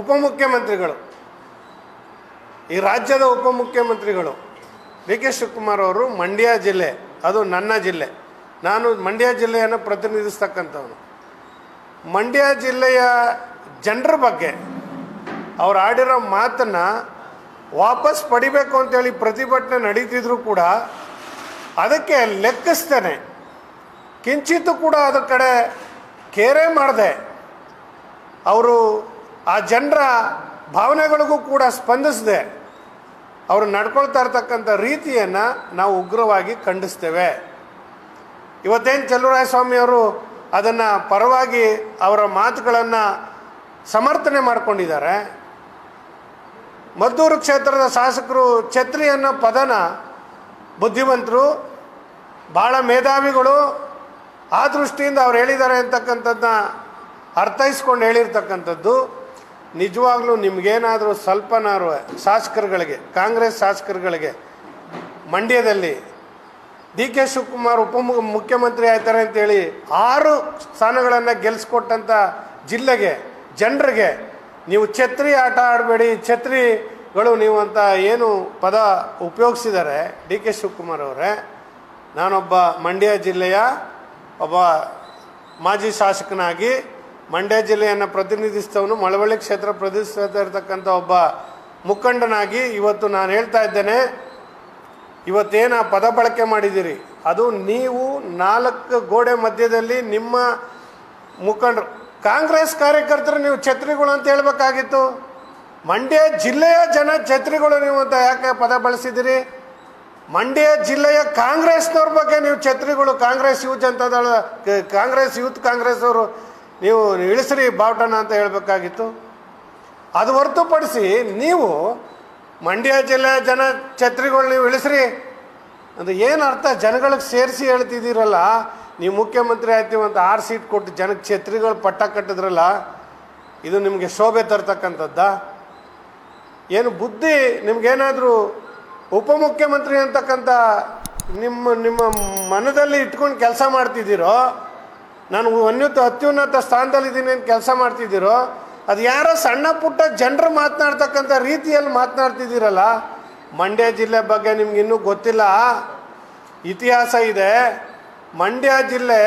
ಉಪಮುಖ್ಯಮಂತ್ರಿಗಳು. ಈ ರಾಜ್ಯದ ಉಪಮುಖ್ಯಮಂತ್ರಿಗಳು ಡಿ ಕೆ ಶಿವಕುಮಾರ್ ಅವರು ಮಂಡ್ಯ ಜಿಲ್ಲೆ, ಅದು ನನ್ನ ಜಿಲ್ಲೆ. ನಾನು ಮಂಡ್ಯ ಜಿಲ್ಲೆಯನ್ನು ಪ್ರತಿನಿಧಿಸ್ತಕ್ಕಂಥವನು. ಮಂಡ್ಯ ಜಿಲ್ಲೆಯ ಜನರ ಬಗ್ಗೆ ಅವ್ರು ಆಡಿರೋ ಮಾತನ್ನು ವಾಪಸ್ ಪಡಿಬೇಕು ಅಂತೇಳಿ ಪ್ರತಿಭಟನೆ ನಡೀತಿದ್ರು ಕೂಡ ಅದಕ್ಕೆ ಲೆಕ್ಕಿಸ್ತೇನೆ. ಕಿಂಚಿತ್ತು ಕೂಡ ಅದ್ರ ಕಡೆ ಕೇರೆ ಮಾಡದೆ. ಅವರು ಆ ಜನರ ಭಾವನೆಗಳಿಗೂ ಕೂಡ ಸ್ಪಂದಿಸದೆ. ಅವರು ನಡ್ಕೊಳ್ತಾ ಇರ್ತಕ್ಕಂಥ ರೀತಿಯನ್ನು ನಾವು ಉಗ್ರವಾಗಿ ಖಂಡಿಸ್ತೇವೆ. ಇವತ್ತೇನು ಚಲುವರಾಯ ಸ್ವಾಮಿಯವರು ಅದನ್ನು ಪರವಾಗಿ ಅವರ ಮಾತುಗಳನ್ನು ಸಮರ್ಥನೆ ಮಾಡಿಕೊಂಡಿದ್ದಾರೆ. ಮದ್ದೂರು ಕ್ಷೇತ್ರದ ಶಾಸಕರು ಛತ್ರಿ ಅನ್ನೋ ಪದನ ಬುದ್ಧಿವಂತರು ಭಾಳ ಮೇಧಾವಿಗಳು ಆ ದೃಷ್ಟಿಯಿಂದ ಅವ್ರು ಹೇಳಿದ್ದಾರೆ ಅಂತಕ್ಕಂಥದ್ದನ್ನ ಅರ್ಥೈಸ್ಕೊಂಡು ಹೇಳಿರ್ತಕ್ಕಂಥದ್ದು. ನಿಜವಾಗ್ಲೂ ನಿಮಗೇನಾದರೂ ಸ್ವಲ್ಪನಾರು ಶಾಸಕರುಗಳಿಗೆ, ಕಾಂಗ್ರೆಸ್ ಶಾಸಕರುಗಳಿಗೆ ಮಂಡ್ಯದಲ್ಲಿ ಡಿ ಕೆ ಶಿವಕುಮಾರ್ ಉಪ ಮುಖ್ಯಮಂತ್ರಿ ಆಯ್ತಾರೆ ಅಂತೇಳಿ ಆರು ಸ್ಥಾನಗಳನ್ನು ಗೆಲ್ಲಿಸ್ಕೊಟ್ಟಂಥ ಜಿಲ್ಲೆಗೆ, ಜನರಿಗೆ ನೀವು ಛತ್ರಿ ಆಟ ಆಡಬೇಡಿ, ಛತ್ರಿಗಳು ನೀವು ಅಂತ ಏನು ಪದ ಉಪಯೋಗಿಸಿದ್ದಾರೆ ಡಿ ಕೆ ಶಿವಕುಮಾರ್ ಅವರೇ. ನಾನೊಬ್ಬ ಮಂಡ್ಯ ಜಿಲ್ಲೆಯ ಒಬ್ಬ ಮಾಜಿ ಶಾಸಕನಾಗಿ ಮಂಡ್ಯ ಜಿಲ್ಲೆಯನ್ನು ಪ್ರತಿನಿಧಿಸ್ತವನು ಮಳವಳ್ಳಿ ಕ್ಷೇತ್ರ ಪ್ರತಿನಿಧಿಸ್ತಾ ಒಬ್ಬ ಮುಖಂಡನಾಗಿ ಇವತ್ತು ನಾನು ಹೇಳ್ತಾ ಇದ್ದೇನೆ. ಇವತ್ತೇನು ಪದ ಬಳಕೆ ಮಾಡಿದ್ದೀರಿ? ಅದು ನೀವು ನಾಲ್ಕು ಗೋಡೆ ಮಧ್ಯದಲ್ಲಿ ನಿಮ್ಮ ಮುಖಂಡರು ಕಾಂಗ್ರೆಸ್ ಕಾರ್ಯಕರ್ತರು ನೀವು ಛತ್ರಿಗಳು ಅಂತ ಹೇಳಬೇಕಾಗಿತ್ತು. ಮಂಡ್ಯ ಜಿಲ್ಲೆಯ ಜನ ಛತ್ರಿಗಳು ನೀವು ಅಂತ ಯಾಕೆ ಪದ ಬಳಸಿದ್ದೀರಿ? ಮಂಡ್ಯ ಜಿಲ್ಲೆಯ ಕಾಂಗ್ರೆಸ್ನವ್ರ ಬಗ್ಗೆ ನೀವು ಛತ್ರಿಗಳು, ಕಾಂಗ್ರೆಸ್ ಯೂತ್ ಅಂತ ಕಾಂಗ್ರೆಸ್ ಯೂತ್ ಕಾಂಗ್ರೆಸ್ ಅವರು ನೀವು ಇಳಿಸ್ರಿ ಬಾವುಟನ ಅಂತ ಹೇಳಬೇಕಾಗಿತ್ತು. ಅದು ಹೊರತುಪಡಿಸಿ ನೀವು ಮಂಡ್ಯ ಜಿಲ್ಲೆ ಜನ ಛತ್ರಿಗಳು ನೀವು ಇಳಿಸ್ರಿ. ಅದು ಏನು ಅರ್ಥ? ಜನಗಳಿಗೆ ಸೇರಿಸಿ ಹೇಳ್ತಿದ್ದೀರಲ್ಲ. ನೀವು ಮುಖ್ಯಮಂತ್ರಿ ಆಯ್ತೀವಿ ಅಂತ ಆರು ಸೀಟ್ ಕೊಟ್ಟು ಜನಕ್ಕೆ ಛತ್ರಿಗಳು ಪಟ್ಟ ಕಟ್ಟಿದ್ರಲ್ಲ, ಇದು ನಿಮಗೆ ಶೋಭೆ ತರ್ತಕ್ಕಂಥದ್ದ. ಏನು ಬುದ್ಧಿ ನಿಮಗೇನಾದರೂ ಉಪಮುಖ್ಯಮಂತ್ರಿ ಅಂತಕ್ಕಂಥ ನಿಮ್ಮ ನಿಮ್ಮ ಮನದಲ್ಲಿ ಇಟ್ಕೊಂಡು ಕೆಲಸ ಮಾಡ್ತಿದ್ದೀರೋ ನಾನು ಅನ್ಯುತ ಅತ್ಯುನ್ನತ ಸ್ಥಾನದಲ್ಲಿದ್ದೀನಿ ಅಂತ ಕೆಲಸ ಮಾಡ್ತಿದ್ದೀರೋ, ಅದು ಯಾರೋ ಸಣ್ಣ ಪುಟ್ಟ ಜನರು ಮಾತನಾಡ್ತಕ್ಕಂಥ ರೀತಿಯಲ್ಲಿ ಮಾತನಾಡ್ತಿದ್ದೀರಲ್ಲ, ಮಂಡ್ಯ ಜಿಲ್ಲೆ ಬಗ್ಗೆ ನಿಮ್ಗೆ ಇನ್ನೂ ಗೊತ್ತಿಲ್ಲ. ಇತಿಹಾಸ ಇದೆ. ಮಂಡ್ಯ ಜಿಲ್ಲೆ